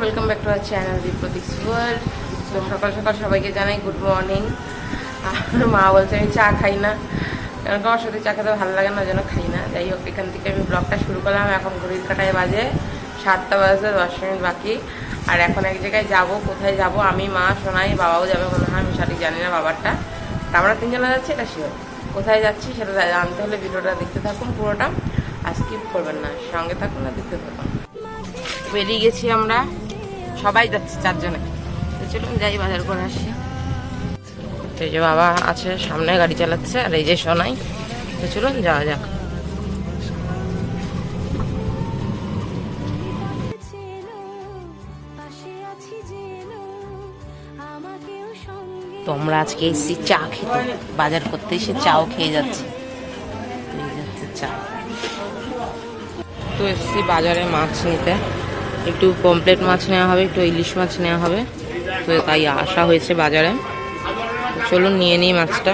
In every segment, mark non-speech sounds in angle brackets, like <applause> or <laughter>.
Welcome back to our channel Dipratik's world তো সকাল সকাল সবাইকে জানাই গুড মর্নিং আর মা বলছে, আমি চা খাই না। কারণ আমার সাথে চা খেতে ভালো লাগে না জন্য খাই না। যাই হোক, এখান থেকে আমি ব্লগটা শুরু করলাম। এখন ঘড়ির কাটায় বাজে সাতটা বাজে, দশ মিনিট বাকি। আর এখন এক জায়গায় যাব, কোথায় যাব? আমি, মা, সোনাই, বাবাও যাবে মনে হয়, আমি সঠিক জানি না বাবারটা। আমরা তিনজনে যাচ্ছি, এটা শিওর কোথায় যাচ্ছি সেটা জানতে হলে ভিডিওটা দেখতে থাকুন পুরোটা। আর স্কিপ করবেন না। সঙ্গে থাকুন না দেখতে থাকুন। বেরিয়ে গেছি আমরা। সবাই যাচ্ছি চারজনে। চলুন যাই, বাজার করে আসি। এই যে বাবা আছে, সামনে গাড়ি চালাচ্ছে, আর এই যে সোনাই। তো চলুন যাওয়া যাক। তোমরা আজকে এসেছি চা খেতে, বাজার করতে এসে চাও খেয়ে যাচ্ছে চা। তো এসেছি বাজারে মাছ নিতে। একটু পমপ্লেট মাছ নেওয়া হবে, একটু ইলিশ মাছ নেওয়া হবে। তো তাই আসা হয়েছে বাজারে। চলুন নিয়ে নিই মাছটা।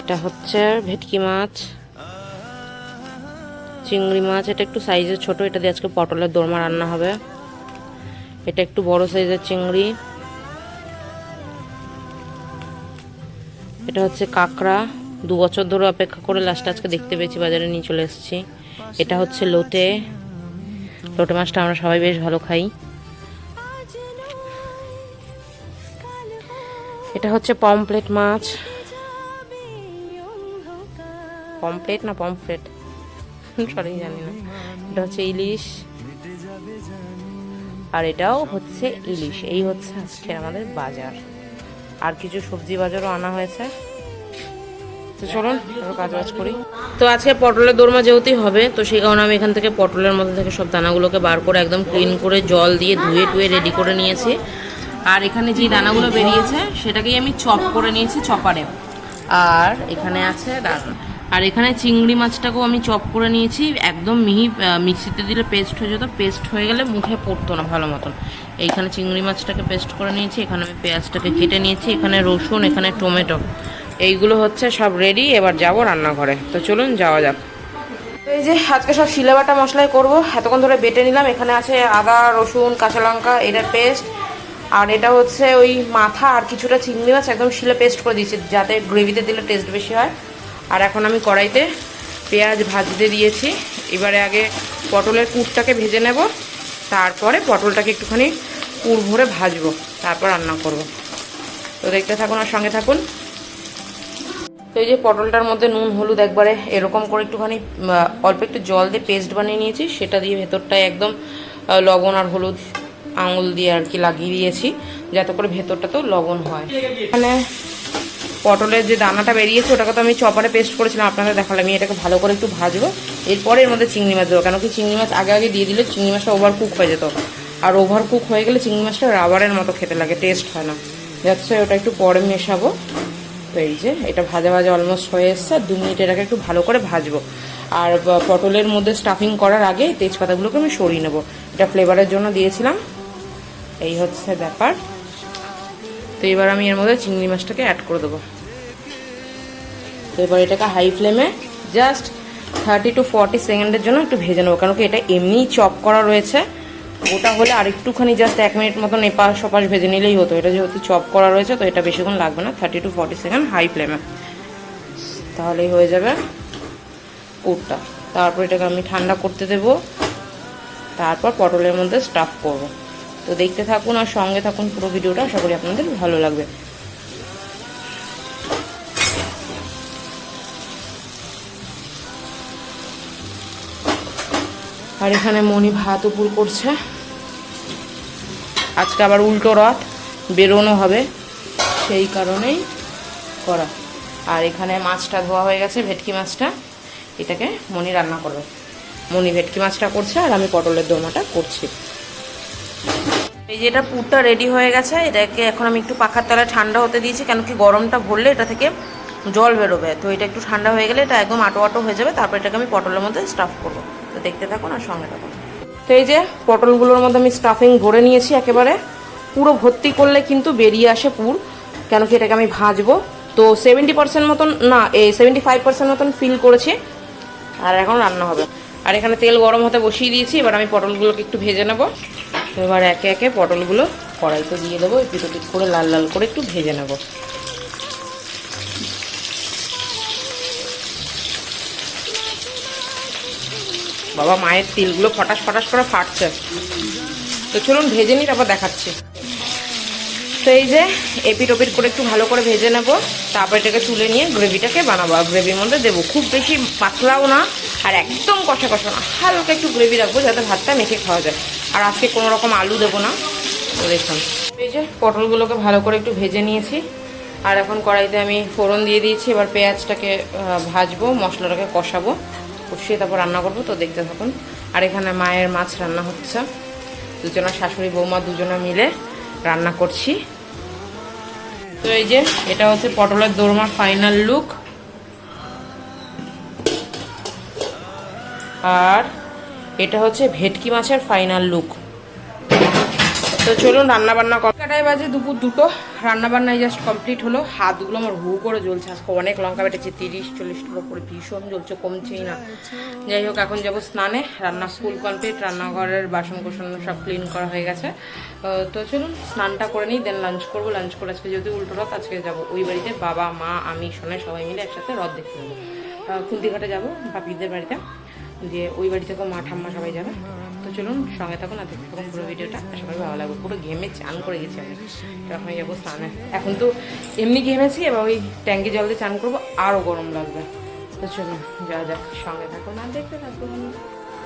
এটা হচ্ছে ভেটকি মাছ। চিংড়ি মাছ, এটা একটু সাইজে ছোট, এটা দিয়ে আজকে পটলের দোরমা রান্না হবে। এটা একটু বড় সাইজের চিংড়ি। এটা হচ্ছে কাঁকড়া। দু বছর ধরে অপেক্ষা করে লাস্ট আজকে দেখতে পেয়েছি, বাজারে নিয়ে চলে এসেছি। এটা হচ্ছে লোটে। লোটে মাছটা আমরা সবাই বেশ ভালো খাই। এটা হচ্ছে পমপ্লেট মাছ। পমপ্লেট না পমফ্লেট <laughs> সরি, জানি না। এটা হচ্ছে ইলিশ। আর এটাও হচ্ছে ইলিশ। এই হচ্ছে আজকে আমাদের বাজার। আর কিছু সবজি বাজারও আনা হয়েছে। তো চলুন কাজ বাজ করি। তো আজকে পটলের দোরমা যেহেতুই হবে, তো সেই কারণে আমি এখান থেকে পটলের মধ্যে থেকে সব দানাগুলোকে বার করে একদম ক্লিন করে জল দিয়ে ধুয়ে টুয়ে রেডি করে নিয়েছি। আর এখানে যে দানাগুলো বেরিয়েছে, সেটাকেই আমি চপ করে নিয়েছি চপারে আর এখানে আছে আর এখানে চিংড়ি মাছটাকেও আমি চপ করে নিয়েছি। একদম মিহি মিক্সিতে দিলে পেস্ট হয়ে যেত। পেস্ট হয়ে গেলে মুখে পড়তো না ভালো মতন। এইখানে চিংড়ি মাছটাকে পেস্ট করে নিয়েছি। এখানে আমি পেঁয়াজটাকে কেটে নিয়েছি। এখানে রসুন, এখানে টমেটো। এইগুলো হচ্ছে সব রেডি এবার যাব রান্নাঘরে। তো চলুন, যাওয়া যাক। এই যে, আজকে সব শিলাবাটা মশলাই করব। এতক্ষণ ধরে বেটে নিলাম। এখানে আছে আদা, রসুন, কাঁচা লঙ্কা এটার পেস্ট আর এটা হচ্ছে ওই মাথা আর কিছুটা চিংড়ি মাছ, একদম শিলে পেস্ট করে দিয়েছি, যাতে গ্রেভিতে দিলে টেস্ট বেশি হয়। আর এখন আমি কড়াইতে পেঁয়াজ ভাজতে দিয়েছি। এবারে আগে পটলের কুটটাকে ভেজে নেব। তারপরে পটলটাকে একটুখানি পুর ভরে ভাজবো। তারপর রান্না করব। তো দেখতে থাকুন আর সঙ্গে থাকুন। তো এই যে পটলটার মধ্যে নুন, হলুদ একবারে এরকম করে একটুখানি অল্প একটু জল দিয়ে পেস্ট বানিয়ে নিয়েছি। সেটা দিয়ে ভেতরটায় একদম লবণ আর হলুদ আঙুল দিয়ে আর কি লাগিয়ে দিয়েছি, যাতে করে ভেতরটাতেও লবণ হয়। মানে পটলের যে দানাটা বেরিয়েছে, ওটাকে তো আমি চপারে পেস্ট করেছিলাম, আপনাদের দেখালাম। আমি এটাকে ভালো করে একটু ভাজবো। এরপরে এর মধ্যে চিংড়ি মাছ দেবো কেন কি চিংড়ি মাছ আগে আগে দিয়ে দিলে চিংড়ি মাছটা ওভার কুক হয়ে যেত। আর ওভার কুক হয়ে গেলে চিংড়ি মাছটা রাবারের মতো খেতে লাগে টেস্ট হয় না। যাচ্ছে, ওটা একটু পরে মেশাবো। তো এই যে, এটা ভাজা ভাজা অলমোস্ট হয়ে এসছে। আর দু মিনিট এটাকে একটু ভালো করে ভাজবো। আর পটলের মধ্যে স্টাফিং করার আগে তেজপাতাগুলোকে আমি সরিয়ে নেব। এটা ফ্লেভারের জন্য দিয়েছিলাম। এই হচ্ছে ব্যাপার। তো এবার আমি এর মধ্যে চিংড়ি মাছটাকে অ্যাড করে দেবো। তো এবার এটাকে হাই ফ্লেমে জাস্ট থার্টি টু ফর্টি সেকেন্ডের জন্য একটু ভেজে নেব। কারণ কি, এটা এমনিই চপ করা রয়েছে। ওটা হলে আর একটুখানি জাস্ট এক মিনিট মতন এপাশ ওপাশ ভেজে নিলেই হতো। এটা যেহেতু চপ করা রয়েছে, তো এটা বেশিক্ষণ লাগবে না। Thirty to forty second high ফ্লেমে তাহলেই হয়ে যাবে পুরটা। তারপর এটাকে আমি ঠান্ডা করতে দেব। তারপর পটলের মধ্যে স্টাফ করব। তো দেখতে থাকুন আর সঙ্গে থাকুন পুরো ভিডিওটা আশা করি আপনাদের ভালো লাগবে। আর এখানে মণি ভাত উপর করছে। আজকে আবার উল্টো রথ, বেরোনো হবে সেই কারণেই করা। আর এখানে মাছটা ধোয়া হয়ে গেছে, ভেটকি মাছটা। এটাকে মণি রান্না করবে। মণি ভেটকি মাছটা করছে আর আমি পটলের দোরমাটা করছি। এই যে এটা পুরটা রেডি হয়ে গেছে, এটাকে এখন আমি একটু পাখার তলায় ঠান্ডা হতে দিয়েছি, কেন কি গরমটা ভরলে এটা থেকে জল বেরোবে। তো এটা একটু ঠান্ডা হয়ে গেলে এটা একদম আটো আটো হয়ে যাবে, তারপর এটাকে আমি পটলের মধ্যে স্টাফ করব। তো দেখতে থাকুন আর সঙ্গে থাকুন। তো এই যে পটলগুলোর মধ্যে আমি স্টাফিং ভরে নিয়েছি একেবারে। পুরো ভর্তি করলে কিন্তু বেরিয়ে আসে পুর, কেন কি এটাকে আমি ভাজবো। তো সেভেন্টি পার্সেন্ট মতন, না, এই সেভেন্টি ফাইভ পার্সেন্ট মতন ফিল করেছি। আর এখন রান্না হবে। আর এখানে তেল গরম হতে বসিয়ে দিয়েছি, এবার আমি পটলগুলোকে একটু ভেজে নেব। এবার একে একে পটলগুলো কড়াইতে দিয়ে দেবো পিট করে লাল লাল করে একটু ভেজে নেব। বাবা মায়ের তিলগুলো ফটাস ফটাস করে ফাটছে। তো চলুন ভেজে নিই, তারপর দেখাচ্ছি। তো এই যে এপিট ওপিট করে একটু ভালো করে ভেজে নেব, তারপর এটাকে তুলে নিয়ে গ্রেভিটাকে বানাবো। আর গ্রেভির মধ্যে দেবো খুব বেশি পাতলাও না, আর একদম কষা কষা না, হালকা একটু গ্রেভি রাখব যাতে ভাতটা মেখে খাওয়া যায়। আর আজকে কোনো রকম আলু দেবো না। দেখুন, এই যে পটলগুলোকে ভালো করে একটু ভেজে নিয়েছি। আর এখন কড়াইতে আমি ফোড়ন দিয়ে দিয়েছি, এবার পেঁয়াজটাকে ভাজবো, মশলাটাকে কষাবো। কষিয়ে তারপর রান্না করব, তো দেখতে থাকুন। আর এখানে মায়ের মাছ রান্না হচ্ছে। দুজনা শাশুড়ি, বৌমা দুজনা মিলে রান্না করছি। তো এই যে, এটা হচ্ছে পটলের দোরমার ফাইনাল লুক আর এটা হচ্ছে ভেটকি মাছের ফাইনাল লুক তো চলুন রান্না বান্না কটায় বাজে দুপুর দুটো। রান্না বান্নায় জাস্ট কমপ্লিট হলো। হাতগুলো আমার হু করে জ্বলছে। আজকে অনেক লঙ্কা বেটেছে, তিরিশ, চল্লিশ টাকা করে ভীষণ জ্বলছে, কমছেই না। যাই হোক, এখন যাব স্নানে। রান্না স্কুল কমপ্লিট রান্নাঘরের বাসন কোসন সব ক্লিন করা হয়ে গেছে। তো চলুন, স্নানটা করে নিই দেন লাঞ্চ করব। লাঞ্চ করে আজকে যদি উল্টো রথ, আজকে যাব ওই বাড়িতে। বাবা, মা, আমি সোনাই সবাই মিলে একসাথে রথ দেখতে যাব। খুন্তিঘাটে যাব, বাপিদের বাড়িতে। দিয়ে ওই বাড়ি থেকেও মা, ঠাম্মা সবাই যাবে। তো চলুন সঙ্গে থাকুন আর দেখতে থাকুন পুরো ভিডিওটা। আশা করি ভালো লাগবে। পুরো ঘেমে চান করে গেছি আমি। তো এখন যাব স্নানে। এখন তো এমনি ঘেমেছি এবার ওই ট্যাঙ্কি জল দিয়ে চান করব। আরও গরম লাগবে। তো চলুন যা যাক। সঙ্গে থাকুন আর দেখতে থাকুন।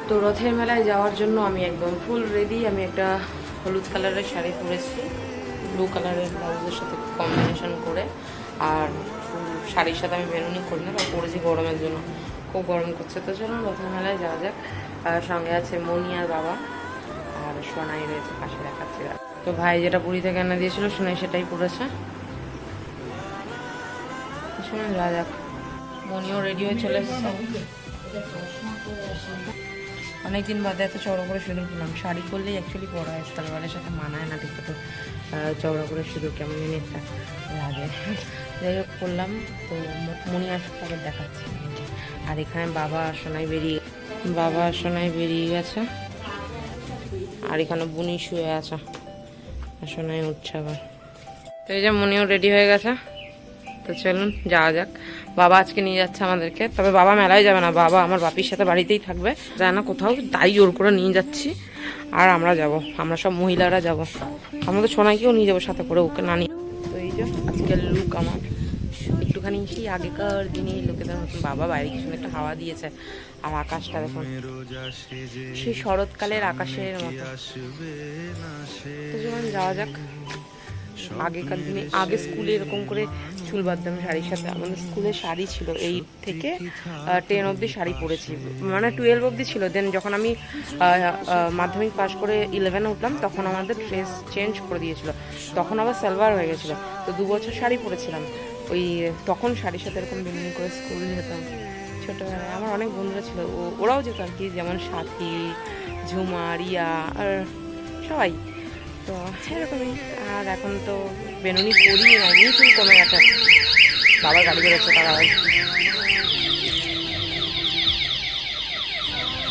তো রথের মেলায় যাওয়ার জন্য আমি একদম ফুল রেডি আমি একটা হলুদ কালারের শাড়ি পরেছি। ব্লু কালারের ব্লাউজের সাথে কম্বিনেশন করে। আর শাড়ির সাথে আমি বেরুনি করি না বা পরেছি গরমের জন্য। খুব গরম করছে। তো চলুন রথের মেলায় যাওয়া যাক। সঙ্গে আছে মনি আর বাবা আর সোনাই রয়েছে পাশে দেখাচ্ছে তো ভাই যেটা পুরী থেকে এনে দিয়েছিল সোনাই সেটাই পড়েছে মনিও রেডি হয়ে চলে এসেছে। অনেকদিন বাদে এত চওড়া করে সিঁদুর করলাম শাড়ি করলেই অ্যাকচুয়ালি পরা হয় সালোয়ারের সাথে মানায় না ঠিক আহ, চওড়া করে সিঁদুর কেমন একটা লাগে। যাই হোক করলাম তো মনি আসুক তাকে দেখাচ্ছি। আর এখানে বাবা সোনাই বেরিয়ে বাবা সোনাই বেরিয়ে গেছে। আর এখানে বুনি শুয়ে আছে। সোনাই উঠছে আবার। তো এই যে মনিও রেডি হয়ে গেছে। তো চলুন, যাওয়া যাক। বাবা আজকে নিয়ে যাচ্ছে আমাদেরকে। তবে বাবা মেলায় যাবে না। বাবা আমার বাপির সাথে বাড়িতেই থাকবে। যায় না কোথাও, তাই জোর করে নিয়ে যাচ্ছি। আর আমরা যাব। আমরা সব মহিলারা যাব। আমাদের সোনাইকেও নিয়ে যাব সাথে করে, ওকে না নিয়ে। তো এই যে আজকের লুক আমার। একটুখানি সেই আগেকার দিনে লোকেদের মতন বাবা বাইরে কিছু একটা হাওয়া দিয়েছে, আর আকাশটা দেখুন। সেই শরৎকালের আকাশের মতো। যাওয়া যাক। আগেকার দিনে আগে স্কুলে এরকম করে চুল বাঁধতাম শাড়ির সাথে, আমাদের স্কুলে শাড়ি ছিল এই থেকে টেন অবধি শাড়ি পরেছি। মানে টুয়েলভ অবধি ছিল। দেন যখন আমি মাধ্যমিক পাশ করে ইলেভেনে উঠলাম, তখন আমাদের ড্রেস চেঞ্জ করে দিয়েছিল। তখন আবার সালোয়ার হয়ে গেছিল। তো দু বছর শাড়ি পরেছিলাম। ওই তখন শাড়ির সাথে এরকম বিন্দিং করে স্কুল যেতাম, ছোটোবেলায়। আমার অনেক বন্ধুরা ছিল, ও- ওরাও যেত আর কি, যেমন সাথী, ঝুমা, রিয়া আর সবাই। তো এরকমই। আর এখন তো বেনুনি পরি না চুল কমে গেছে বাবার গাড়ি বেরোচ্ছে তারা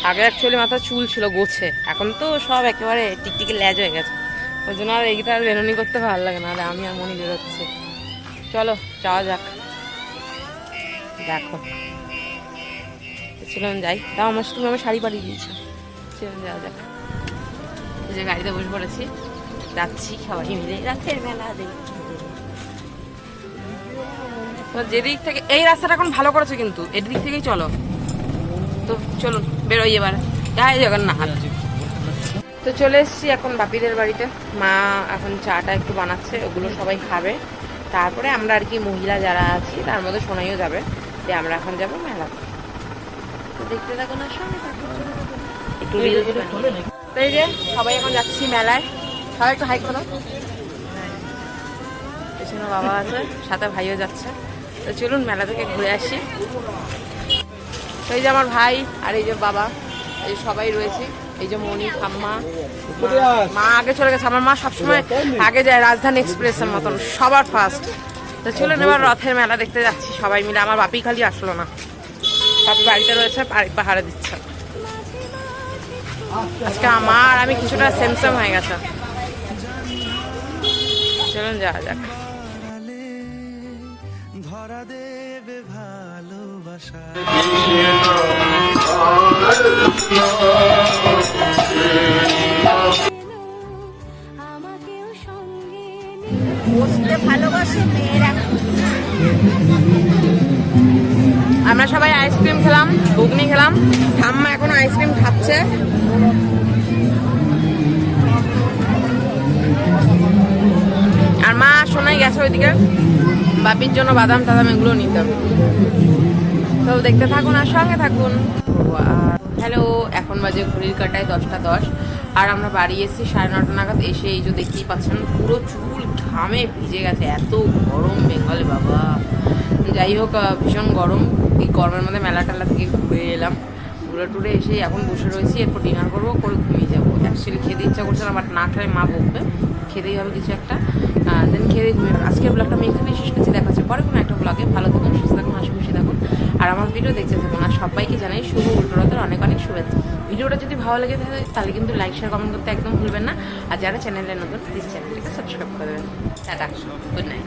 আগে অ্যাকচুয়ালি মাথা চুল ছিল গোছে, এখন তো সব একেবারে টিকটিকে ল্যাজ হয়ে গেছে। ওই জন্য আর এইটা আর বেনুনি করতে ভালো লাগে না, আর আমি আর মনি বেরোচ্ছে। চলো, যাওয়া যাক। দেখো। চলুন যাই। তাও আমার তুমি আমার শাড়ি পাঠিয়ে দিয়েছ। চলুন যাওয়া যাক। যে গাড়িতে বসে পড়েছি। যাচ্ছি সবাই মিলে। রাতের মেলা দেখতে। যেদিক থেকে এই রাস্তাটা এখন ভালো করেছে কিন্তু। এদিক থেকেই চলো। তো চলুন, বেরোই এবার। জয় জগন্নাথ। তো চলে এসেছি এখন বাপিদের বাড়িতে। মা এখন চাটা একটু বানাচ্ছে, ওগুলো সবাই খাবে। তারপরে আমরা আর কি মহিলা যারা আছি তার মধ্যে সোনাইও যাবে যে আমরা এখন যাব মেলাতে তো দেখতে থাকো না সঙ্গে একটু তো এই যে সবাই এখন যাচ্ছি মেলায়। সবাই একটু হাই করো। পেছনে বাবা আছে সাথে ভাইও যাচ্ছে। তো চলুন মেলা থেকে ঘুরে আসি। তো এই যে আমার ভাই আর এই যে বাবা এই সবাই রয়েছে। এই যে মনি ঠাম্মা মা- আগে চলে গেছে। আমার মা সবসময় আগে যায় রাজধানী এক্সপ্রেসের মতন সবার ফার্স্ট তো চলুন এবার রথের মেলা দেখতে যাচ্ছি সবাই মিলে। আমার বাপি খালি আসলো না। পাপা বাড়িতে রয়েছে পাহাড়ে দিচ্ছে। আজকে আমার আমি কিছুটা সেম সেম হয়ে গেছে। চলুন যাওয়া যাক। ধরা দেবে আমরা সবাই আইসক্রিম খেলাম, ঘুগনি খেলাম। ঠাম্মা এখন আইসক্রিম খাচ্ছে। আর মা শোনাই গেছে ওইদিকে। বাপির জন্য বাদাম টাদাম এগুলো নিতে তো দেখতে থাকুন আর সঙ্গে থাকুন। হ্যালো, এখন বাজে ঘড়ির কাটায় দশটা দশ। আর আমরা বাড়ি এসেছি সাড়ে নটা নাগাদ এসে এই যে দেখতেই পাচ্ছেন, পুরো চুল ঘামে ভিজে গেছে, এত গরম বেঙ্গলে বাবা। যাই হোক ভীষণ গরম। এই গরমের মধ্যে মেলা টেলা থেকে ঘুরে এলাম। ঘুরে টুরে এসে এখন বসে রয়েছি, এরপর ডিনার করব, করে ঘুমিয়ে যাব। অ্যাকচুয়ালি খেতে ইচ্ছা করছে না বাট না খেলে মা বকবে। খেতেই হবে কিছু একটা। দেন খেতে ঘুমিয়ে। আজকের ব্লগটা আমি এখানেই শেষ করছি। দেখা পরে কোনো একটা ব্লগে ভালো থাকুন, সুস্থ থাকুন, হাসি খুশি থাকুন। আর আমার ভিডিও দেখতে থাকুন। আর সবাইকে জানাই শুভ উল্টোরতের অনেক অনেক শুভেচ্ছা। ভিডিওটা যদি ভালো লেগে থাকে, তাহলে কিন্তু লাইক শেয়ার কমেন্ট করতে একদম ভুলবেন না। আর যারা চ্যানেলে নতুন প্লিজ চ্যানেলটাকে সাবস্ক্রাইব করে দেবেন। Good night